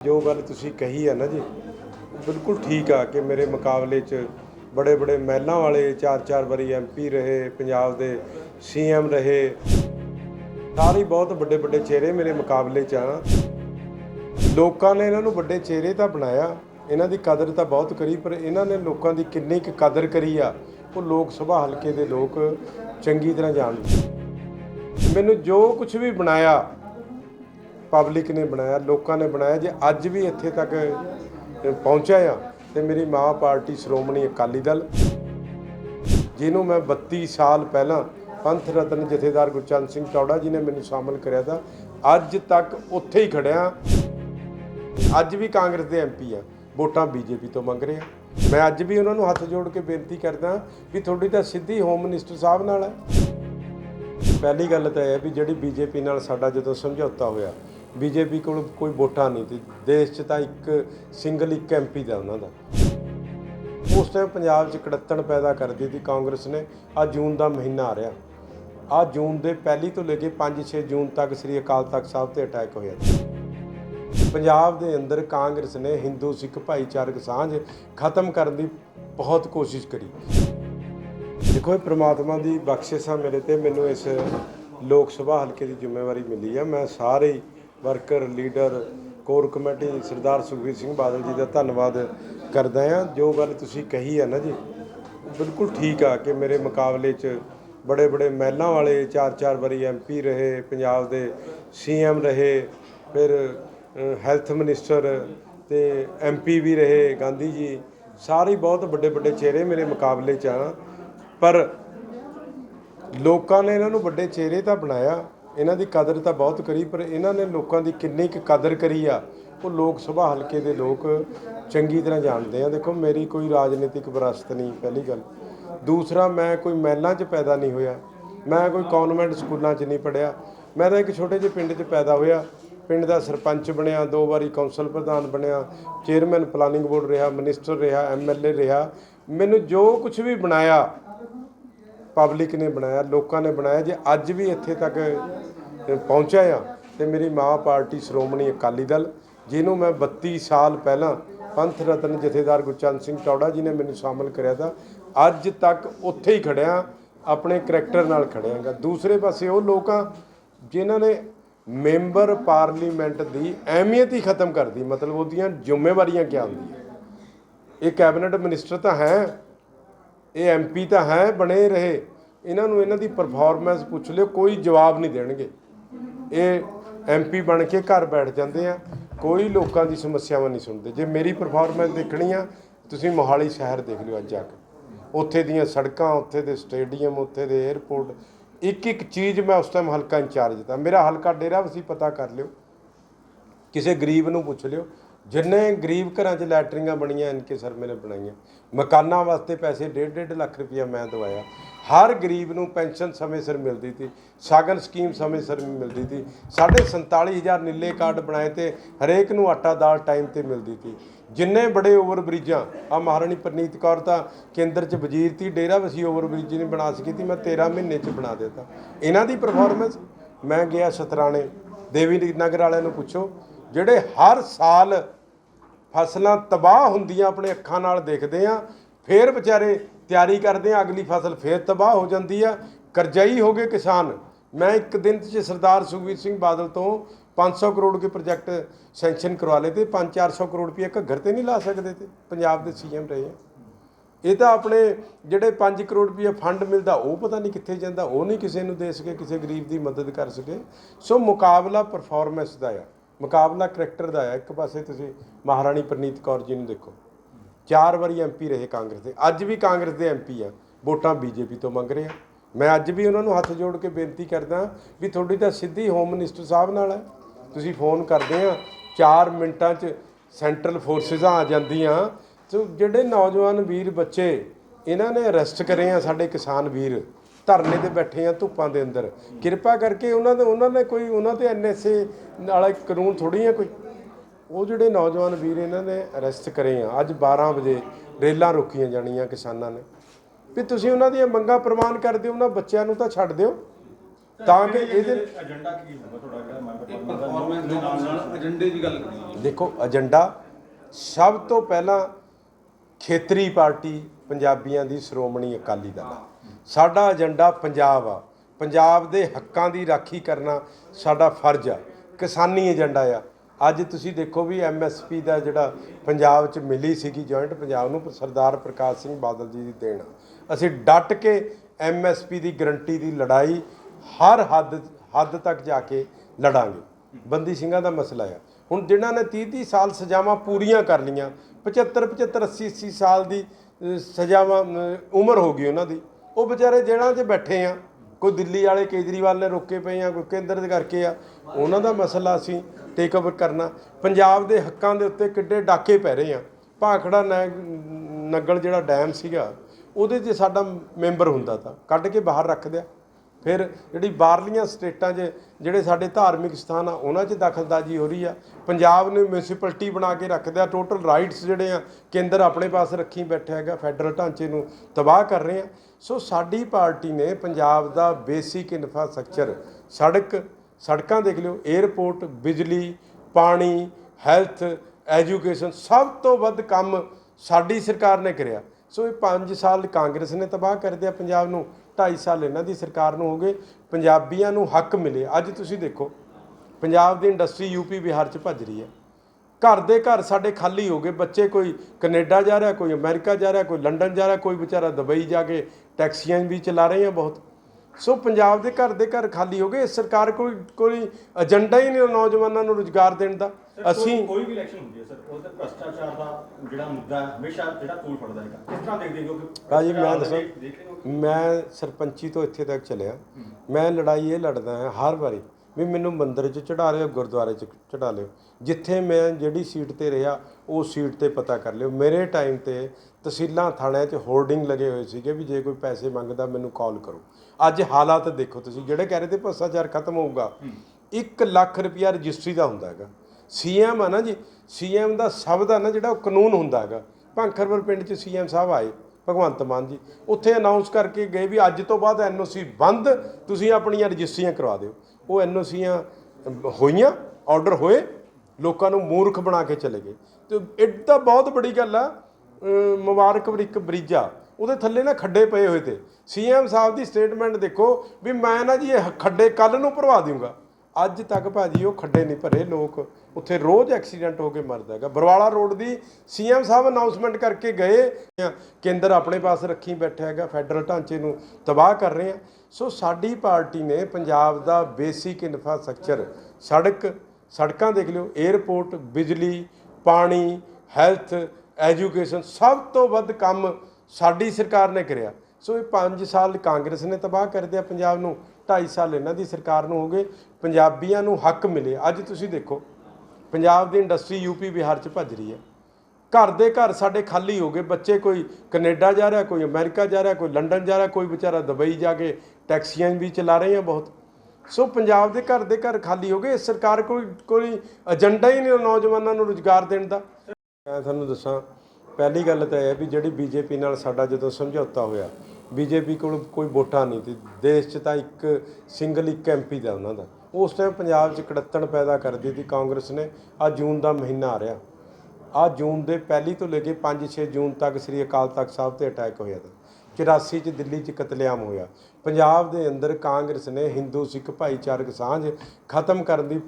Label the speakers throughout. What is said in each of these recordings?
Speaker 1: ਜੋ ਗੱਲ ਤੁਸੀਂ ਕਹੀ ਹੈ ਨਾ ਜੀ, ਬਿਲਕੁਲ ਠੀਕ ਆ ਕਿ ਮੇਰੇ ਮੁਕਾਬਲੇ 'ਚ ਬੜੇ ਬੜੇ ਮਹਿਲਾਂ ਵਾਲੇ ਚਾਰ ਚਾਰ ਵਾਰੀ ਐਮਪੀ ਰਹੇ, ਪੰਜਾਬ ਦੇ ਸੀਐਮ ਰਹੇ। ਸਾਰੇ ਬਹੁਤ ਵੱਡੇ ਵੱਡੇ ਚਿਹਰੇ ਮੇਰੇ ਮੁਕਾਬਲੇ 'ਚ ਆ। ਲੋਕਾਂ ਨੇ ਇਹਨਾਂ ਨੂੰ ਵੱਡੇ ਚਿਹਰੇ ਤਾਂ ਬਣਾਇਆ, ਇਹਨਾਂ ਦੀ ਕਦਰ ਤਾਂ ਬਹੁਤ ਕਰੀ, ਪਰ ਇਹਨਾਂ ਨੇ ਲੋਕਾਂ ਦੀ ਕਿੰਨੀ ਕੁ ਕਦਰ ਕਰੀ ਆ, ਉਹ ਲੋਕ ਸਭਾ ਹਲਕੇ ਦੇ ਲੋਕ ਚੰਗੀ ਤਰ੍ਹਾਂ ਜਾਣਦੇ। ਮੈਨੂੰ ਜੋ ਕੁਝ ਵੀ ਬਣਾਇਆ ਪਬਲਿਕ ਨੇ ਬਣਾਇਆ, ਲੋਕਾਂ ਨੇ ਬਣਾਇਆ, ਜੇ ਅੱਜ ਵੀ ਇੱਥੇ ਤੱਕ ਪਹੁੰਚਿਆ ਆ, ਤੇ ਮੇਰੀ ਮਾਂ ਪਾਰਟੀ ਸ਼੍ਰੋਮਣੀ ਅਕਾਲੀ ਦਲ, ਜਿਹਨੂੰ ਮੈਂ 32 ਸਾਲ ਪਹਿਲਾਂ ਪੰਥ ਰਤਨ ਜਥੇਦਾਰ ਗੁਰਚਰਨ ਸਿੰਘ ਚੌੜਾ ਜੀ ਨੇ ਮੈਨੂੰ ਸ਼ਾਮਲ ਕਰਿਆ ਤਾਂ, ਅੱਜ ਤੱਕ ਉੱਥੇ ਹੀ ਖੜਿਆ ਅੱਜ ਵੀ ਕਾਂਗਰਸ ਦੇ ਐਮਪੀ ਆ, ਵੋਟਾਂ ਬੀਜੇਪੀ ਤੋਂ ਮੰਗ ਰਹੇ। ਆ ਮੈਂ ਅੱਜ ਵੀ ਉਹਨਾਂ ਨੂੰ ਹੱਥ ਜੋੜ ਕੇ ਬੇਨਤੀ ਕਰਦਾ ਵੀ ਤੁਹਾਡੀ ਤਾਂ ਸਿੱਧੀ ਹੋਮ ਮਿਨਿਸਟਰ ਸਾਹਿਬ ਨਾਲ ਹੈ ਪਹਿਲੀ ਗੱਲ ਤਾਂ ਇਹ ਹੈ ਵੀ ਜਿਹੜੀ ਬੀਜੇਪੀ ਨਾਲ ਸਾਡਾ ਜਦੋਂ ਸਮਝੌਤਾ ਹੋਇਆ ਬੀਜੇਪੀ ਕੋਲ ਕੋਈ ਵੋਟਾਂ ਨਹੀਂ ਤੇ ਦੇਸ਼ 'ਚ ਤਾਂ ਇੱਕ ਸਿੰਗਲ ਇੱਕ ਐਮਪੀ ਦਾ ਉਹਨਾਂ ਦਾ। ਉਸ ਟਾਈਮ ਪੰਜਾਬ 'ਚ ਕੜੱਤਣ ਪੈਦਾ ਕਰਦੀ ਸੀ ਕਾਂਗਰਸ ਨੇ। ਆ ਜੂਨ ਦਾ ਮਹੀਨਾ ਆ ਰਿਹਾ। ਆ ਜੂਨ ਦੇ ਪਹਿਲੀ ਤੋਂ ਲੈ ਕੇ 5-6 ਜੂਨ ਤੱਕ ਸ੍ਰੀ ਅਕਾਲ ਤਖਤ ਸਾਹਿਬ ਤੇ ਅਟੈਕ ਹੋਇਆ ਪੰਜਾਬ ਦੇ ਅੰਦਰ ਕਾਂਗਰਸ ਨੇ ਹਿੰਦੂ, ਸਿੱਖ ਭਾਈਚਾਰਕ ਸਾਂਝ ਖਤਮ ਕਰਨ ਦੀ ਬਹੁਤ ਕੋਸ਼ਿਸ਼ ਕਰੀ। ਦੇਖੋ, ਇਹ ਪ੍ਰਮਾਤਮਾ ਦੀ ਬਖਸ਼ਿਸ਼ ਆ ਮੇਰੇ ਤੇ। ਮੈਨੂੰ ਇਸ ਲੋਕ ਸਭਾ ਹਲਕੇ ਦੀ ਜ਼ਿੰਮੇਵਾਰੀ ਮਿਲੀ ਆ। ਮੈਂ ਸਾਰੇ worker, leader, core committee Sardar Sukhbir Singh Badal ji ਦਾ ਧੰਨਵਾਦ ਕਰਦਾ ਆ ਜੋ ਗੱਲ ਤੁਸੀਂ ਕਹੀ ਆ ਨਾ ਜੀ, ਬਿਲਕੁਲ ਠੀਕ ਆ ਕਿ ਮੇਰੇ ਮੁਕਾਬਲੇ 'ਚ ਬੜੇ ਬੜੇ ਮਹਿਲਾਂ ਵਾਲੇ ਚਾਰ ਚਾਰ ਵਾਰੀ ਐਮਪੀ ਰਹੇ, ਪੰਜਾਬ ਦੇ ਸੀਐਮ ਰਹੇ, ਫਿਰ ਹੈਲਥ ਮਿਨਿਸਟਰ ਤੇ ਐਮਪੀ ਵੀ ਰਹੇ, ਗਾਂਧੀ ਜੀ, ਸਾਰੇ ਬਹੁਤ ਵੱਡੇ ਵੱਡੇ ਚਿਹਰੇ ਮੇਰੇ ਮੁਕਾਬਲੇ 'ਚ ਆ। ਪਰ ਲੋਕਾਂ ਨੇ ਇਹਨਾਂ ਨੂੰ ਵੱਡੇ ਚਿਹਰੇ ਤਾਂ ਬਣਾਇਆ ਇਹਨਾਂ ਦੀ ਕਦਰ ਤਾਂ ਬਹੁਤ ਕਰੀ, ਪਰ ਇਹਨਾਂ ਨੇ ਲੋਕਾਂ ਦੀ ਕਿੰਨੀ ਕੁ ਕਦਰ ਕਰੀ ਆ, ਉਹ ਲੋਕ ਸਭਾ ਹਲਕੇ ਦੇ ਲੋਕ ਚੰਗੀ ਤਰ੍ਹਾਂ ਜਾਣਦੇ ਆ। ਦੇਖੋ, ਮੇਰੀ ਕੋਈ ਰਾਜਨੀਤਿਕ ਵਿਰਾਸਤ ਨਹੀਂ, ਪਹਿਲੀ ਗੱਲ। ਦੂਸਰਾ, ਮੈਂ ਕੋਈ ਮਹਿਲਾਂ 'ਚ ਪੈਦਾ ਨਹੀਂ ਹੋਇਆ। ਮੈਂ ਕੋਈ ਕਨਵੈਂਟ ਸਕੂਲਾਂ 'ਚ ਨਹੀਂ ਪੜਿਆ ਮੈਂ ਤਾਂ ਇੱਕ ਛੋਟੇ ਜਿਹੇ ਪਿੰਡ 'ਚ ਪੈਦਾ ਹੋਇਆ। ਪਿੰਡ ਦਾ ਸਰਪੰਚ ਬਣਿਆ, ਦੋ ਵਾਰੀ ਕੌਂਸਲ ਪ੍ਰਧਾਨ ਬਣਿਆ, ਚੇਅਰਮੈਨ ਪਲਾਨਿੰਗ ਬੋਰਡ ਰਿਹਾ, ਮਿਨਿਸਟਰ ਰਿਹਾ ਐਮਐਲਏ ਰਿਹਾ। ਮੈਨੂੰ ਜੋ ਕੁਝ ਵੀ ਬਣਾਇਆ, ਪਬਲਿਕ ਨੇ ਬਣਾਇਆ, ਲੋਕਾਂ ਨੇ ਬਣਾਇਆ, ਜੇ ਅੱਜ ਵੀ ਇੱਥੇ ਤੱਕ ਪਹੁੰਚਿਆ ਆ ਤੇ ਮੇਰੀ ਮਾਂ ਪਾਰਟੀ ਸ਼੍ਰੋਮਣੀ ਅਕਾਲੀ ਦਲ, ਜਿਹਨੂੰ ਮੈਂ 32 ਸਾਲ ਪਹਿਲਾਂ ਪੰਥ ਰਤਨ ਜਥੇਦਾਰ ਗੁਰਚਰਨ ਸਿੰਘ ਟੌੜਾ ਜੀ ਨੇ ਮੈਨੂੰ ਸ਼ਾਮਲ ਕਰਿਆ ਤਾਂ, ਅੱਜ ਤੱਕ ਉੱਥੇ ਹੀ ਖੜਿਆ, ਆਪਣੇ ਕਰੈਕਟਰ ਨਾਲ ਖੜਿਆਗਾ। ਦੂਸਰੇ ਪਾਸੇ ਉਹ ਲੋਕ ਆ ਜਿਨ੍ਹਾਂ ਨੇ ਮੈਂਬਰ ਪਾਰਲੀਮੈਂਟ ਦੀ ਅਹਿਮੀਅਤ ਹੀ ਖਤਮ ਕਰਦੀ ਮਤਲਬ ਉਹਦੀਆਂ ਜ਼ਿੰਮੇਵਾਰੀਆਂ ਕੀ ਹੁੰਦੀਆਂ? ਇਹ ਕੈਬਨਿਟ ਮਿਨਿਸਟਰ ਤਾਂ ਹੈ, ਇਹ ਐਮਪੀ ਤਾਂ ਹੈ, ਬਣੇ ਰਹੇ। ਇਹਨਾਂ ਨੂੰ ਇਹਨਾਂ ਦੀ ਪਰਫਾਰਮੈਂਸ ਪੁੱਛ ਲਿਓ, ਕੋਈ ਜਵਾਬ ਨਹੀਂ ਦੇਣਗੇ। ਇਹ ਐਮਪੀ ਬਣ ਕੇ ਘਰ ਬੈਠ ਜਾਂਦੇ ਆ। ਕੋਈ ਲੋਕਾਂ ਦੀ ਸਮੱਸਿਆਵਾਂ ਨਹੀਂ ਸੁਣਦੇ। ਜੇ ਮੇਰੀ ਪਰਫਾਰਮੈਂਸ ਦੇਖਣੀ ਆ, ਤੁਸੀਂ ਮੋਹਾਲੀ ਸ਼ਹਿਰ ਦੇਖ ਲਿਓ ਅੱਜ ਜਾ ਕੇ। ਉੱਥੇ ਦੀਆਂ ਸੜਕਾਂ, ਉੱਥੇ ਦੇ ਸਟੇਡੀਅਮ, ਉੱਥੇ ਦੇ 에ਅਰਪੋਰਟ ਇੱਕ ਇੱਕ ਚੀਜ਼ ਮੈਂ ਉਸ ਟਾਈਮ ਹਲਕਾ ਇੰਚਾਰਜ ਤਾਂ ਮੇਰਾ ਹਲਕਾ ਡੇਰਾ ਵਸੀ ਪਤਾ ਕਰ ਲਿਓ। ਕਿਸੇ ਗਰੀਬ ਨੂੰ ਪੁੱਛ ਲਿਓ। ਜਿੰਨੇ ਗਰੀਬ ਘਰਾਂ 'ਚ ਲੈਟਰਿੰਗਾਂ ਬਣੀਆਂ ਇਨਕੇ ਸਰਮੇ ਨੇ ਬਣਾਈਆਂ। ਮਕਾਨਾਂ ਵਾਸਤੇ ਪੈਸੇ 1.5 ਲੱਖ ਰੁਪਇਆ ਮੈਂ ਦਵਾਇਆ। ਹਰ ਗਰੀਬ ਨੂੰ ਪੈਨਸ਼ਨ ਸਮੇਂ ਸਿਰ ਮਿਲਦੀ ਸੀ, ਸਾਗਨ ਸਕੀਮ ਸਮੇਂ ਸਿਰ ਮਿਲਦੀ ਸੀ। ਸਾਢੇ 47000 ਨੀਲੇ ਕਾਰਡ ਬਣਾਏ ਤੇ ਹਰੇਕ ਨੂੰ ਆਟਾ ਦਾਲ ਟਾਈਮ ਤੇ ਮਿਲਦੀ ਸੀ। ਜਿੰਨੇ ਬੜੇ ਓਵਰ ਬ੍ਰਿਜਾਂ ਆ ਮਹਾਰਾਣੀ ਪ੍ਰਨੀਤ ਕੌਰ ਤਾਂ ਕੇਂਦਰ 'ਚ ਵਜ਼ੀਰ ਤੀ ਡੇਰਾ ਵਸੀ ਓਵਰ ਬ੍ਰਿਜ ਨਹੀਂ ਬਣਾ ਸਕੀ ਤੀ ਮੈਂ 13 ਮਹੀਨੇ 'ਚ ਬਣਾ ਦਿੱਤਾ। ਇਹਨਾਂ ਦੀ ਪਰਫਾਰਮੈਂਸ ਮੈਂ ਗਿਆ ਸਤਰਾਣੇ, ਦੇਵੀ ਨਗਰ ਵਾਲਿਆਂ ਨੂੰ ਪੁੱਛੋ, ਜਿਹੜੇ ਹਰ ਸਾਲ ਫਸਲਾਂ ਤਬਾਹ ਹੁੰਦੀਆਂ ਆਪਣੇ ਅੱਖਾਂ ਨਾਲ ਦੇਖਦੇ ਆ, ਫੇਰ ਵਿਚਾਰੇ ਤਿਆਰੀ ਕਰਦੇ ਆ ਅਗਲੀ ਫਸਲ ਫੇਰ ਤਬਾਹ ਹੋ ਜਾਂਦੀ ਆ, ਕਰਜ਼ਾਈ ਹੋ ਗਏ ਕਿਸਾਨ। ਮੈਂ ਇੱਕ ਦਿਨ 'ਚ ਸਰਦਾਰ ਸੁਖਬੀਰ ਸਿੰਘ ਬਾਦਲ ਤੋਂ 500 ਕਰੋੜ ਦੇ ਪ੍ਰੋਜੈਕਟ ਸੈਂਕਸ਼ਨ ਕਰਵਾ ਲਏ ਤੇ 5-400 ਕਰੋੜ ਰੁਪਏ ਘੱਗਰ ਤੇ ਨਹੀਂ ਲਾ ਸਕਦੇ ਤੇ ਪੰਜਾਬ ਦੇ ਸੀਐਮ ਰਹੇ ਆ। ਇਹ ਤਾਂ ਆਪਣੇ ਜਿਹੜੇ 5 ਕਰੋੜ ਰੁਪਏ ਫੰਡ ਮਿਲਦਾ, ਉਹ ਪਤਾ ਨਹੀਂ ਕਿੱਥੇ ਜਾਂਦਾ, ਉਹ ਨਹੀਂ ਕਿਸੇ ਨੂੰ ਦੇ ਸਕੇ, ਕਿਸੇ ਗਰੀਬ ਦੀ ਮਦਦ ਕਰ ਸਕੇ। ਸੋ ਮੁਕਾਬਲਾ ਪਰਫਾਰਮੈਂਸ ਦਾ ਆ, ਮੁਕਾਬਲਾ ਕਰੈਕਟਰ ਦਾ ਆ। ਇੱਕ ਪਾਸੇ ਤੁਸੀਂ ਮਹਾਰਾਣੀ ਪ੍ਰਨੀਤ ਕੌਰ ਜੀ ਨੂੰ ਦੇਖੋ। ਚਾਰ ਵਾਰੀ ਐਮਪੀ ਰਹੇ ਕਾਂਗਰਸ ਦੇ। ਅੱਜ ਵੀ ਕਾਂਗਰਸ ਦੇ ਐਮਪੀ ਆ। ਵੋਟਾਂ ਬੀਜੇਪੀ ਤੋਂ ਮੰਗ ਰਹੇ। ਆ ਮੈਂ ਅੱਜ ਵੀ ਉਹਨਾਂ ਨੂੰ ਹੱਥ ਜੋੜ ਕੇ ਬੇਨਤੀ ਕਰਦਾ ਵੀ ਤੁਹਾਡੀ ਤਾਂ ਸਿੱਧੀ ਹੋਮ ਮਿਨਿਸਟਰ ਸਾਹਿਬ ਨਾਲ ਹੈ। ਤੁਸੀਂ ਫੋਨ ਕਰਦੇ ਆ 4 ਮਿੰਟਾਂ 'ਚ ਸੈਂਟਰਲ ਫੋਰਸਿਸ ਆ ਜਾਂਦੀਆਂ। ਸੋ ਜਿਹੜੇ ਨੌਜਵਾਨ ਵੀਰ ਬੱਚੇ, ਇਹਨਾਂ ਨੇ ਅਰੈਸਟ ਕਰੇ ਆ ਸਾਡੇ ਕਿਸਾਨ ਵੀਰ। ਧਰਨੇ ਤੇ ਬੈਠੇ ਆ ਧੁੱਪਾਂ ਦੇ ਅੰਦਰ। ਕਿਰਪਾ ਕਰਕੇ ਉਹਨਾਂ ਦੇ ਉਹਨਾਂ ਨੇ ਕੋਈ ਉਹਨਾਂ ਤੇ ਐਨਐਸਏ ਨਾਲ ਕਾਨੂੰਨ ਥੋੜੀ ਆ ਕੋਈ। ਉਹ ਜਿਹੜੇ ਨੌਜਵਾਨ ਵੀਰ ਇਹਨਾਂ ਨੇ ਅਰੈਸਟ ਕਰੇ ਆ ਅੱਜ 12 ਵਜੇ ਰੇਲਾਂ ਰੋਕੀਆਂ ਜਾਣੀਆਂ ਕਿਸਾਨਾਂ ਨੇ। ਵੀ ਤੁਸੀਂ ਉਹਨਾਂ ਦੀਆਂ ਮੰਗਾਂ ਪ੍ਰਮਾਨ ਕਰ ਦਿਓ ਉਹਨਾਂ ਬੱਚਿਆਂ ਨੂੰ ਤਾਂ ਛੱਡ ਦਿਓ। ਤਾਂ ਕਿ ਇਹਦੇ
Speaker 2: ਏਜੰਡਾ ਕੀ ਹੋਊਗਾ ਤੁਹਾਡਾ ਜਿਹੜਾ ਮੈਂ
Speaker 3: ਪਰਫਾਰਮੈਂਸ ਦੇ ਨਾਲ ਨਾਲ ਏਜੰਡੇ ਦੀ ਗੱਲ ਕਰੀਏ
Speaker 1: ਦੇਖੋ ਏਜੰਡਾ ਸਭ ਤੋਂ ਪਹਿਲਾਂ ਖੇਤਰੀ ਪਾਰਟੀ ਪੰਜਾਬੀਆਂ ਦੀ ਸ਼੍ਰੋਮਣੀ ਅਕਾਲੀ ਦਲ ਆ। ਸਾਡਾ ਏਜੰਡਾ ਪੰਜਾਬ ਆ। ਪੰਜਾਬ ਦੇ ਹੱਕਾਂ ਦੀ ਰਾਖੀ ਕਰਨਾ ਸਾਡਾ ਫਰਜ਼ ਆ। ਕਿਸਾਨੀ ਏਜੰਡਾ ਆ। ਅੱਜ ਤੁਸੀਂ ਦੇਖੋ ਵੀ ਐਮਐਸਪੀ ਦਾ ਜਿਹੜਾ ਪੰਜਾਬ 'ਚ ਮਿਲੀ ਸੀਗੀ ਜੁਆਇੰਟ ਪੰਜਾਬ ਨੂੰ, ਸਰਦਾਰ ਪ੍ਰਕਾਸ਼ ਸਿੰਘ ਬਾਦਲ ਜੀ ਦੀ ਦੇਣ। ਅਸੀਂ ਡਟ ਕੇ ਐਮਐਸਪੀ ਦੀ ਗਰੰਟੀ ਦੀ ਲੜਾਈ ਹਰ ਹੱਦ ਹੱਦ ਤੱਕ ਜਾ ਕੇ ਲੜਾਂਗੇ। ਬੰਦੀ ਸਿੰਘਾਂ ਦਾ ਮਸਲਾ ਆ। ਹੁਣ ਜਿਨ੍ਹਾਂ ਨੇ 30 30 ਸਾਲ ਸਜ਼ਾਵਾਂ ਪੂਰੀਆਂ ਕਰ ਲੀਆਂ 75 75 80 80 ਸਾਲ ਦੀ ਸਜ਼ਾਵਾਂ ਉਮਰ ਹੋ ਗਈ ਉਹਨਾਂ ਦੀ, ਉਹ ਵਿਚਾਰੇ ਜੇਲ੍ਹਾਂ 'ਚ ਬੈਠੇ ਆ। ਕੋਈ ਦਿੱਲੀ ਵਾਲੇ ਕੇਜਰੀਵਾਲ ਨੇ ਰੋਕੇ ਪਏ ਆ, ਕੋਈ ਕੇਂਦਰ ਦੇ ਕਰਕੇ ਆ। ਉਹਨਾਂ ਦਾ ਮਸਲਾ ਅਸੀਂ ਟੇਕ ਓਵਰ ਕਰਨਾ। ਪੰਜਾਬ ਦੇ ਹੱਕਾਂ ਦੇ ਉੱਤੇ ਕਿੱਡੇ ਡਾਕੇ ਪੈ ਰਹੇ ਆ। ਭਾਖੜਾ ਨੈ- ਨਗਲ ਜਿਹੜਾ ਡੈਮ ਸੀਗਾ, ਉਹਦੇ 'ਚ ਸਾਡਾ ਮੈਂਬਰ ਹੁੰਦਾ ਤਾਂ, ਕੱਢ ਕੇ ਬਾਹਰ ਰੱਖ ਦਿਆ। ਫਿਰ ਜਿਹੜੀ ਬਾਹਰਲੀਆਂ ਸਟੇਟਾਂ 'ਚ, ਜਿਹੜੇ ਸਾਡੇ ਧਾਰਮਿਕ ਸਥਾਨ ਆ, ਉਹਨਾਂ 'ਚ ਦਖਲਅੰਦਾਜ਼ੀ ਹੋ ਰਹੀ ਆ। ਪੰਜਾਬ ਨੂੰ ਮਿਊਨਿਸਪੈਲਿਟੀ ਬਣਾ ਕੇ ਰੱਖਦਿਆ ਟੋਟਲ ਰਾਈਟਸ ਜਿਹੜੇ ਆ, ਕੇਂਦਰ ਆਪਣੇ ਪਾਸ ਰੱਖੀ ਬੈਠਾ ਹੈਗਾ ਫੈਡਰਲ ਢਾਂਚੇ ਨੂੰ ਤਬਾਹ ਕਰ ਰਹੇ ਆ। ਸੋ ਸਾਡੀ ਪਾਰਟੀ ਨੇ ਪੰਜਾਬ ਦਾ ਬੇਸਿਕ ਇਨਫਰਾਸਟ੍ਰਕਚਰ ਸੜਕ ਸੜਕਾਂ ਦੇਖ ਲਿਓ 에ਅਰਪੋਰਟ ਬਿਜਲੀ, ਪਾਣੀ ਹੈਲਥ ਐਜੂਕੇਸ਼ਨ ਸਭ ਤੋਂ ਵੱਧ ਕੰਮ ਸਾਡੀ ਸਰਕਾਰ ਨੇ ਕਰਿਆ। ਸੋ ਇਹ 5 ਸਾਲ ਕਾਂਗਰਸ ਨੇ ਤਬਾਹ ਕਰ ਦਿਆ ਪੰਜਾਬ ਨੂੰ 2.5 ਸਾਲ ਇਹਨਾਂ ਦੀ ਸਰਕਾਰ ਨੂੰ ਹੋ ਗਏ, ਪੰਜਾਬੀਆਂ ਨੂੰ ਹੱਕ ਮਿਲੇ। ਅੱਜ ਤੁਸੀਂ ਦੇਖੋ, ਪੰਜਾਬ ਦੀ ਇੰਡਸਟਰੀ ਯੂਪੀ ਬਿਹਾਰ ਚ ਭੱਜ ਰਹੀ ਹੈ। ਘਰ ਦੇ ਘਰ ਸਾਡੇ ਖਾਲੀ ਹੋ ਗਏ, ਬੱਚੇ ਕੋਈ ਕੈਨੇਡਾ ਜਾ ਰਿਹਾ, ਕੋਈ ਅਮਰੀਕਾ ਜਾ ਰਿਹਾ, ਕੋਈ ਲੰਡਨ ਜਾ ਰਿਹਾ, ਕੋਈ ਵਿਚਾਰਾ ਦੁਬਈ ਜਾ ਕੇ ਟੈਕਸੀਆਂ ਵੀ ਚਲਾ ਰਹੇ ਆ ਬਹੁਤ। ਸੋ ਪੰਜਾਬ ਦੇ ਘਰ ਦੇ ਘਰ ਖਾਲੀ ਹੋ ਗਏ। ਸਰਕਾਰ ਕੋਈ ਕੋਈ ਏਜੰਡਾ ਹੀ ਨਹੀਂ ਨੌਜਵਾਨਾਂ ਨੂੰ ਰੁਜ਼ਗਾਰ ਦੇਣ ਦਾ। ਅਸੀਂ
Speaker 2: ਕੋਈ ਵੀ ਇਲੈਕਸ਼ਨ ਹੁੰਦੀ ਹੈ ਸਰ ਉਹਦੇ ਤੇ ਭ੍ਰਸ਼ਟਾਚਾਰ ਦਾ ਜਿਹੜਾ ਮੁੱਦਾ ਹਮੇਸ਼ਾ ਜਿਹੜਾ ਤੋਲ ਫੜਦਾ ਹੈਗਾ। ਕਿਸ ਤਰ੍ਹਾਂ ਦੇਖਦੇ ਹੋ ਕਿ
Speaker 1: ਭਾਜੀ ਮੈਂ ਦੱਸਾਂ। ਮੈਂ ਸਰਪੰਚੀ ਤੋਂ ਇੱਥੇ ਤੱਕ ਚੱਲਿਆ। ਮੈਂ ਲੜਾਈ ਇਹ ਲੜਦਾ ਹਾਂ ਹਰ ਵਾਰੀ ਵੀ ਮੈਨੂੰ ਮੰਦਿਰ 'ਚ ਚੜਾ ਲਿਓ ਗੁਰਦੁਆਰੇ 'ਚ ਚੜਾ ਲਿਓ। ਜਿੱਥੇ ਮੈਂ ਜਿਹੜੀ ਸੀਟ ਤੇ ਰਿਹਾ ਉਹ ਸੀਟ ਤੇ ਪਤਾ ਕਰ ਲਿਓ। ਮੇਰੇ ਟਾਈਮ ਤੇ ਤਹਿਸੀਲਾਂ ਥਾਣਿਆਂ 'ਚ ਹੋਰਡਿੰਗ ਲੱਗੇ ਹੋਏ ਸੀਗੇ ਵੀ ਜੇ ਕੋਈ ਪੈਸੇ ਮੰਗਦਾ ਮੈਨੂੰ ਕਾਲ ਕਰੋ। ਅੱਜ ਹਾਲਾਤ ਦੇਖੋ ਤੁਸੀਂ ਜਿਹੜੇ ਕਹਿ ਰਹੇ ਤੇ ਭ੍ਰਸ਼ਟਾਚਾਰ ਖਤਮ ਹੋਊਗਾ 1 ਲੱਖ ਰੁਪਿਆ ਰਜਿਸਟਰੀ ਦਾ ਹੁੰਦਾ ਹੈਗਾ। ਸੀਐਮ ਆ ਨਾ ਜੀ ਸੀਐਮ ਦਾ ਸਭ ਦਾ ਨਾ ਜਿਹੜਾ ਉਹ ਕਾਨੂੰਨ ਹੁੰਦਾ ਹੈਗਾ। ਭੰਖਰਪੁਰ ਪਿੰਡ 'ਚ ਸੀਐਮ ਸਾਹਿਬ ਆਏ ਭਗਵੰਤ ਮਾਨ ਜੀ ਉੱਥੇ ਅਨਾਉਂਸ ਕਰਕੇ ਗਏ ਵੀ ਅੱਜ ਤੋਂ ਬਾਅਦ ਐਨਓਸੀ ਬੰਦ ਤੁਸੀਂ ਆਪਣੀਆਂ ਰਜਿਸਟਰੀਆਂ ਕਰਵਾ ਦਿਓ। ਉਹ ਐਨਓਸੀਆਂ ਹੋਈਆਂ ਆਰਡਰ ਹੋਏ ਲੋਕਾਂ ਨੂੰ ਮੂਰਖ ਬਣਾ ਕੇ ਚਲੇ ਗਏ। ਤੇ ਇਹ ਤਾਂ ਬਹੁਤ ਬੜੀ ਗੱਲ ਆ ਅਮ ਮੁਬਾਰਕਪੁਰ ਇੱਕ ਬ੍ਰਿਜ ਆ ਉਹਦੇ ਥੱਲੇ ਨਾ ਖੱਡੇ ਪਏ ਹੋਏ ਤੇ। ਸੀਐਮ ਸਾਹਿਬ ਦੀ ਸਟੇਟਮੈਂਟ ਦੇਖੋ ਵੀ ਮੈਂ ਨਾ ਜੀ ਇਹ ਖੱਡੇ ਕੱਲ ਨੂੰ ਭਰਵਾ ਦੂੰਗਾ ਅੱਜ ਤੱਕ ਭਾਜੀ ਉਹ ਖੱਡੇ ਨਹੀਂ ਭਰੇ ਲੋਕ। ਉੱਥੇ ਰੋਜ਼ ਐਕਸੀਡੈਂਟ ਹੋ ਕੇ ਮਰਦਾ ਹੈਗਾ। ਬਰਵਾਲਾ ਰੋਡ ਦੀ ਸੀਐਮ ਸਾਹਿਬ ਅਨਾਉਂਸਮੈਂਟ ਕਰਕੇ ਗਏ। ਕੇਂਦਰ ਆਪਣੇ ਪਾਸ ਰੱਖੀ ਬੈਠਾ ਹੈਗਾ, ਫੈਡਰਲ ਢਾਂਚੇ ਨੂੰ ਤਬਾਹ ਕਰ ਰਹੇ ਆ। ਸੋ ਸਾਡੀ ਪਾਰਟੀ ਨੇ ਪੰਜਾਬ ਦਾ ਬੇਸਿਕ ਇਨਫਰਾਸਟ੍ਰਕਚਰ ਸੜਕ, ਸੜਕਾਂ ਦੇਖ ਲਿਓ 에ਅਰਪੋਰਟ ਬਿਜਲੀ, ਪਾਣੀ ਹੈਲਥ ਐਜੂਕੇਸ਼ਨ ਸਭ ਤੋਂ ਵੱਧ ਕੰਮ ਸਾਡੀ ਸਰਕਾਰ ਨੇ ਕਰਿਆ। ਸੋ ਇਹ 5 ਸਾਲ ਕਾਂਗਰਸ ਨੇ ਤਬਾਹ ਕਰ ਦਿਆ ਪੰਜਾਬ ਨੂੰ 2.5 ਸਾਲ ਇਹਨਾਂ ਦੀ ਸਰਕਾਰ ਨੂੰ ਹੋ ਗਏ। ਪੰਜਾਬੀਆਂ ਨੂੰ ਹੱਕ ਮਿਲੇ ਅੱਜ ਤੁਸੀਂ ਦੇਖੋ, ਪੰਜਾਬ ਦੀ ਇੰਡਸਟਰੀ ਯੂਪੀ ਬਿਹਾਰ ਚ ਭੱਜ ਰਹੀ ਹੈ। ਘਰ ਦੇ ਘਰ ਸਾਡੇ ਖਾਲੀ ਹੋ ਗਏ। ਬੱਚੇ ਕੋਈ ਕੈਨੇਡਾ ਜਾ ਰਿਹਾ, ਕੋਈ ਅਮਰੀਕਾ ਜਾ ਰਿਹਾ, ਕੋਈ ਲੰਡਨ ਜਾ ਰਿਹਾ, ਕੋਈ ਵਿਚਾਰਾ ਦੁਬਈ ਜਾ ਕੇ ਟੈਕਸੀਆਂ ਵੀ ਚਲਾ ਰਹੇ ਆ ਬਹੁਤ। ਸੋ ਪੰਜਾਬ ਦੇ ਘਰ ਦੇ ਘਰ ਖਾਲੀ ਹੋ ਗਏ। ਸਰਕਾਰ ਕੋਈ ਕੋਈ ਏਜੰਡਾ ਹੀ ਨਹੀਂ ਨੌਜਵਾਨਾਂ ਨੂੰ ਰੁਜ਼ਗਾਰ ਦੇਣ ਦਾ। ਮੈਂ ਤੁਹਾਨੂੰ ਦੱਸਾਂ ਪਹਿਲੀ ਗੱਲ ਤਾਂ ਇਹ ਹੈ ਵੀ ਜਿਹੜੀ ਬੀਜੇਪੀ ਨਾਲ ਸਾਡਾ ਜਦੋਂ ਸਮਝੌਤਾ ਹੋਇਆ, ਬੀਜੇਪੀ ਕੋਲ ਕੋਈ ਵੋਟਾਂ ਨਹੀਂ ਸੀ। ਦੇਸ਼ 'ਚ ਤਾਂ ਇੱਕ ਸਿੰਗਲ ਇੱਕ ਐਮਪੀ ਦਾ ਉਹਨਾਂ ਦਾ। ਉਸ ਟਾਈਮ ਪੰਜਾਬ 'ਚ ਕੜੱਤਣ ਪੈਦਾ ਕਰਦੀ ਸੀ ਕਾਂਗਰਸ ਨੇ। ਆ ਜੂਨ ਦਾ ਮਹੀਨਾ ਆ ਰਿਹਾ। ਆ ਜੂਨ ਦੇ ਪਹਿਲੀ ਤੋਂ ਲੈ ਕੇ 5-6 ਜੂਨ ਤੱਕ ਸ੍ਰੀ ਅਕਾਲ ਤਖਤ ਸਾਹਿਬ ਤੇ ਅਟੈਕ ਹੋਇਆ ਤਾ 84 ਚ ਦਿੱਲੀ ਚ ਕਤਲੇਆਮ ਹੋਇਆ। ਪੰਜਾਬ ਦੇ ਅੰਦਰ ਕਾਂਗਰਸ ਨੇ ਹਿੰਦੂ, ਸਿੱਖ, ਭਾਈਚਾਰਕ ਸਾਂਝ ਖਤਮ ਕਰਨ ਦੀ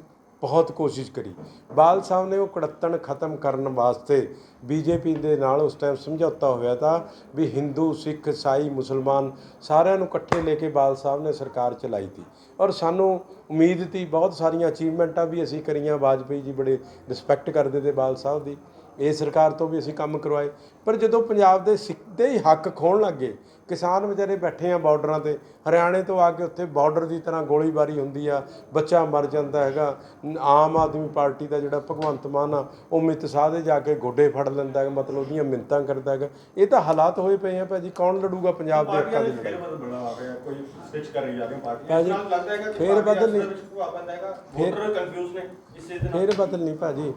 Speaker 1: ਬਹੁਤ ਕੋਸ਼ਿਸ਼ ਕਰੀ। ਬਾਲ ਸਾਹਿਬ ਨੇ ਉਹ ਕੜੱਤਣ ਖਤਮ ਕਰਨ ਵਾਸਤੇ ਬੀਜੇਪੀ ਦੇ ਨਾਲ ਉਸ ਟਾਈਮ ਸਮਝੌਤਾ ਹੋਇਆ ਤਾਂ ਵੀ ਹਿੰਦੂ, ਸਿੱਖ, ਈਸਾਈ, ਮੁਸਲਮਾਨ ਸਾਰਿਆਂ ਨੂੰ ਇਕੱਠੇ ਲੈ ਕੇ ਬਾਲ ਸਾਹਿਬ ਨੇ ਸਰਕਾਰ ਚਲਾਈ ਤੀ। ਔਰ ਸਾਨੂੰ ਉਮੀਦ ਤੀ, ਬਹੁਤ ਸਾਰੀਆਂ ਅਚੀਵਮੈਂਟਾਂ ਵੀ ਅਸੀਂ ਕਰੀਆਂ। ਵਾਜਪੇਈ ਜੀ ਬੜੇ ਰਿਸਪੈਕਟ ਕਰਦੇ ਤੇ ਬਾਲ ਸਾਹਿਬ ਦੀ। ਇਹ ਸਰਕਾਰ ਤੋਂ ਵੀ ਅਸੀਂ ਕੰਮ ਕਰਵਾਏ। ਪਰ ਜਦੋਂ ਪੰਜਾਬ ਦੇ ਸਿੱਧੇ ਹੀ ਹੱਕ ਖੋਣ ਲੱਗੇ ਕਿਸਾਨ ਵਿਚਾਰੇ ਬੈਠੇ ਆ ਬਾਰਡਰਾਂ ਤੇ ਹਰਿਆਣੇ ਤੋਂ ਆ ਕੇ ਉੱਥੇ ਬਾਰਡਰ ਦੀ ਤਰ੍ਹਾਂ ਗੋਲੀਬਾਰੀ ਹੁੰਦੀ ਆ ਬੱਚਾ ਮਰ ਜਾਂਦਾ ਹੈਗਾ ਆਮ ਆਦਮੀ ਪਾਰਟੀ ਦਾ ਜਿਹੜਾ ਭਗਵੰਤ ਮਾਨ ਆ ਉਹ ਅਮਿਤ ਸ਼ਾਹ ਦੇ ਜਾ ਕੇ ਗੋਡੇ ਫੜ ਲੈਂਦਾ ਹੈਗਾ ਮਤਲਬ ਉਹਦੀਆਂ ਮਿੰਤਾਂ ਕਰਦਾ ਹੈਗਾ। ਇਹ ਤਾਂ ਹਾਲਾਤ ਹੋਏ ਪਏ ਆ ਭਾਜੀ ਕੌਣ ਲੜੂਗਾ ਪੰਜਾਬ ਦੇ ਹੱਕਾਂ ਦੀ ਲੜਾਈ
Speaker 2: ਕੋਈ ਸਵਿਚ ਕਰ ਰਹੀ ਜਾ ਰਹੀਆਂ ਪਾਰਟੀਆਂ
Speaker 1: ਭਾਜੀ,
Speaker 2: ਇਸ ਨਾਲ ਲੱਗਦਾ ਹੈਗਾ ਕਿ
Speaker 1: ਫੇਰ ਬਦਲ ਨਹੀਂ। ਫੇਰ ਬਦਲ ਨਹੀਂ ਭਾਜੀ।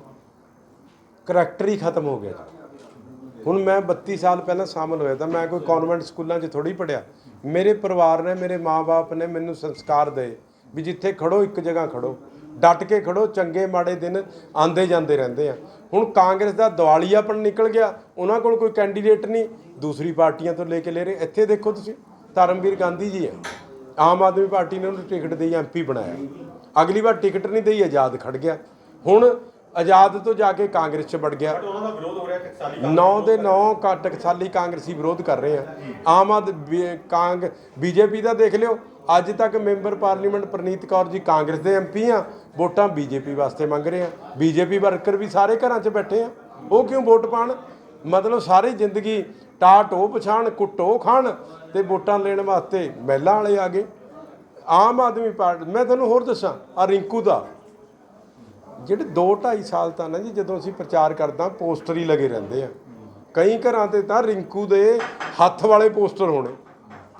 Speaker 1: ਕਰੈਕਟਰ ਹੀ ਖਤਮ ਹੋ ਗਿਆ ਜੀ। ਹੁਣ ਮੈਂ 32 ਸਾਲ ਪਹਿਲਾਂ ਸ਼ਾਮਲ ਹੋਇਆ ਤਾਂ ਮੈਂ ਕੋਈ ਕਨਵੈਂਟ ਸਕੂਲਾਂ 'ਚ ਥੋੜੀ ਪੜਿਆ ਮੇਰੇ ਪਰਿਵਾਰ ਨੇ, ਮੇਰੇ ਮਾਪੇ ਨੇ ਮੈਨੂੰ ਸੰਸਕਾਰ ਦੇ ਵੀ ਜਿੱਥੇ ਖੜੋ, ਇੱਕ ਜਗ੍ਹਾ ਖੜੋ। ਡਟ ਕੇ ਖੜੋ, ਚੰਗੇ ਮਾੜੇ ਦਿਨ ਆਂਦੇ ਜਾਂਦੇ ਰਹਿੰਦੇ ਆ। ਹੁਣ ਕਾਂਗਰਸ ਦਾ ਦਿਵਾਲੀਆਪਣ ਨਿਕਲ ਗਿਆ, ਉਹਨਾਂ ਕੋਲ ਕੋਈ ਕੈਂਡੀਡੇਟ ਨਹੀਂ। ਦੂਸਰੀ ਪਾਰਟੀਆਂ ਤੋਂ ਲੈ ਕੇ ਲੈ ਰਹੇ, ਇੱਥੇ ਦੇਖੋ ਤੁਸੀਂ, ਧਰਮਵੀਰ ਗਾਂਧੀ ਜੀ ਹੈ ਆਮ ਆਦਮੀ ਪਾਰਟੀ ਨੇ ਉਹਨੂੰ ਟਿਕਟ ਦੇਈ ਐਮਪੀ ਬਣਾਇਆ। ਅਗਲੀ ਵਾਰ ਟਿਕਟ ਨਹੀਂ ਦੇਈ, ਆਜ਼ਾਦ ਖੜ ਗਿਆ। ਹੁਣ ਆਜ਼ਾਦ ਤੋਂ ਜਾ ਕੇ ਕਾਂਗਰਸ 'ਚ ਵੜ ਗਿਆ।
Speaker 2: ਬਟ ਉਹਨਾਂ ਦਾ ਵਿਰੋਧ ਹੋ ਰਿਹਾ ਟਕਸਾਲੀ
Speaker 1: ਨੌ ਦੇ ਨੌ ਕੱਟ ਸਾਲੀ ਕਾਂਗਰਸੀ ਵਿਰੋਧ ਕਰ ਰਹੇ ਆ। ਆਮ ਆਦਮੀ ਕਾਂਗ ਬੀਜੇਪੀ ਦਾ ਦੇਖ ਲਿਓ ਅੱਜ ਤੱਕ ਮੈਂਬਰ ਪਾਰਲੀਮੈਂਟ ਪ੍ਰਨੀਤ ਕੌਰ ਜੀ ਕਾਂਗਰਸ ਦੇ ਐਮਪੀ ਆ ਵੋਟਾਂ ਬੀਜੇਪੀ ਵਾਸਤੇ ਮੰਗ ਰਹੇ ਆ। ਬੀਜੇਪੀ ਵਰਕਰ ਵੀ ਸਾਰੇ ਘਰਾਂ 'ਚ ਬੈਠੇ ਆ। ਉਹ ਕਿਉਂ ਵੋਟ ਪਾਣ? ਮਤਲਬ ਸਾਰੀ ਜ਼ਿੰਦਗੀ ਟਾਟੋ ਪਛਾਣ ਕੁੱਟੋ ਖਾਣ ਤੇ ਵੋਟਾਂ ਲੈਣ ਵਾਸਤੇ ਮਹਿਲਾ ਵਾਲੇ ਆ ਗਏ। ਆਮ ਆਦਮੀ ਪਾਰਟੀ ਮੈਂ ਤੁਹਾਨੂੰ ਹੋਰ ਦੱਸਾਂ ਆ ਰਿੰਕੂ ਦਾ ਜਿਹੜੇ 2 2.5 ਸਾਲ ਤਾਂ ਨਾ ਜੀ ਜਦੋਂ ਅਸੀਂ ਪ੍ਰਚਾਰ ਕਰਦਾ ਪੋਸਟਰ ਹੀ ਲੱਗੇ ਰਹਿੰਦੇ ਆ। ਕਈ ਘਰਾਂ ਤੇ ਤਾਂ ਰਿੰਕੂ ਦੇ ਹੱਥ ਵਾਲੇ ਪੋਸਟਰ ਹੋਣੇ,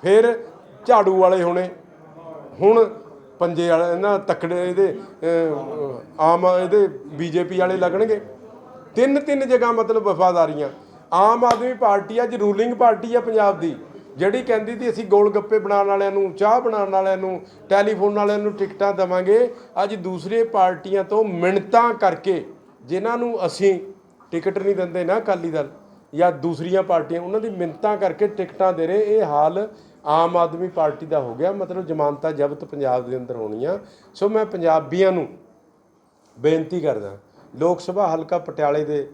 Speaker 1: ਫਿਰ ਝਾੜੂ ਵਾਲੇ ਹੋਣੇ। ਹੁਣ ਪੰਜੇ ਵਾਲੇ ਇਹਨਾਂ ਤਕੜੇ ਇਹਦੇ ਆਮ ਇਹਦੇ ਬੀਜੇਪੀ ਵਾਲੇ ਲੱਗਣਗੇ। ਤਿੰਨ ਤਿੰਨ ਜਗ੍ਹਾ ਮਤਲਬ ਵਫਾਦਾਰੀਆਂ। ਆਮ ਆਦਮੀ ਪਾਰਟੀ ਅੱਜ ਰੂਲਿੰਗ ਪਾਰਟੀ ਆ ਪੰਜਾਬ ਦੀ। ਜਿਹੜੀ ਕਹਿੰਦੀ ਸੀ ਅਸੀਂ ਗੋਲ ਗੱਪੇ ਬਣਾਉਣ ਵਾਲਿਆਂ ਨੂੰ, ਚਾਹ ਬਣਾਉਣ ਵਾਲਿਆਂ ਨੂੰ, ਟੈਲੀਫੋਨ ਵਾਲਿਆਂ ਨੂੰ ਟਿਕਟਾਂ ਦੇਵਾਂਗੇ, ਅੱਜ ਦੂਸਰੇ ਪਾਰਟੀਆਂ ਤੋਂ ਮਿੰਨਤਾਂ ਕਰਕੇ ਜਿਨ੍ਹਾਂ ਨੂੰ ਅਸੀਂ ਟਿਕਟ ਨਹੀਂ ਦਿੰਦੇ ਨਾ ਅਕਾਲੀ ਦਲ ਜਾਂ ਦੂਸਰੀਆਂ ਪਾਰਟੀਆਂ, ਉਹਨਾਂ ਦੀ ਮਿੰਨਤਾਂ ਕਰਕੇ ਟਿਕਟਾਂ ਦੇ ਰਹੇ। ਇਹ ਹਾਲ ਆਮ ਆਦਮੀ ਪਾਰਟੀ ਦਾ ਹੋ ਗਿਆ, ਮਤਲਬ ਜ਼ਮਾਨਤਾਂ ਜ਼ਬਤ ਪੰਜਾਬ ਦੇ ਅੰਦਰ ਹੋਣੀਆਂ। ਸੋ ਮੈਂ ਪੰਜਾਬੀਆਂ ਨੂੰ ਬੇਨਤੀ ਕਰਦਾ, ਲੋਕ ਸਭਾ ਹਲਕਾ ਪਟਿਆਲੇ ਦੇ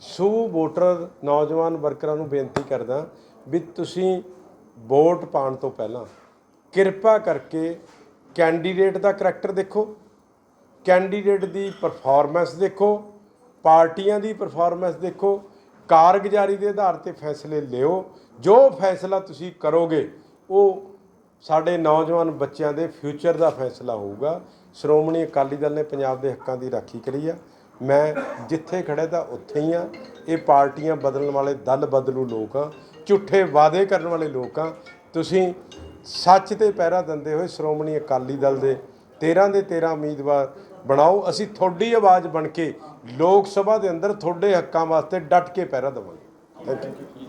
Speaker 1: ਸੂ ਵੋਟਰ ਨੌਜਵਾਨ ਵਰਕਰਾਂ ਨੂੰ ਬੇਨਤੀ ਕਰਦਾ ਵੀ ਤੁਸੀਂ ਵੋਟ ਪਾਉਣ ਤੋਂ ਪਹਿਲਾਂ ਕਿਰਪਾ ਕਰਕੇ ਕੈਂਡੀਡੇਟ ਦਾ ਕਰੈਕਟਰ ਦੇਖੋ। ਕੈਂਡੀਡੇਟ ਦੀ ਪਰਫਾਰਮੈਂਸ ਦੇਖੋ, ਪਾਰਟੀਆਂ ਦੀ ਪਰਫਾਰਮੈਂਸ ਦੇਖੋ, ਕਾਰਗੁਜ਼ਾਰੀ ਦੇ ਆਧਾਰ ਤੇ ਫੈਸਲੇ ਲਿਓ। ਜੋ ਫੈਸਲਾ ਤੁਸੀਂ ਕਰੋਗੇ, ਉਹ ਸਾਡੇ ਨੌਜਵਾਨ ਬੱਚਿਆਂ ਦੇ ਫਿਊਚਰ ਦਾ ਫੈਸਲਾ ਹੋਊਗਾ। ਸ਼੍ਰੋਮਣੀ ਅਕਾਲੀ ਦਲ ਨੇ ਪੰਜਾਬ ਦੇ ਹੱਕਾਂ ਦੀ ਰਾਖੀ ਕਰੀ ਆ। ਮੈਂ ਜਿੱਥੇ ਖੜਾ ਤਾਂ ਉੱਥੇ ਹੀ ਆ। ਇਹ ਪਾਰਟੀਆਂ ਬਦਲਣ ਵਾਲੇ ਦਲ ਬਦਲੂ ਲੋਕ ਆ। ਝੂਠੇ ਵਾਅਦੇ ਕਰਨ ਵਾਲੇ ਲੋਕ ਆ। ਤੁਸੀਂ ਸੱਚ ਤੇ ਪਹਿਰਾ ਦਿੰਦੇ ਹੋਏ ਸ਼੍ਰੋਮਣੀ ਅਕਾਲੀ ਦਲ ਦੇ 13 ਦੇ 13 ਉਮੀਦਵਾਰ ਬਣਾਓ। ਅਸੀਂ ਤੁਹਾਡੀ ਆਵਾਜ਼ ਬਣ ਕੇ ਲੋਕ ਸਭਾ ਦੇ ਅੰਦਰ ਤੁਹਾਡੇ ਹੱਕਾਂ ਵਾਸਤੇ ਡਟ ਕੇ ਪਹਿਰਾ ਦੇਵਾਂਗੇ। Thank you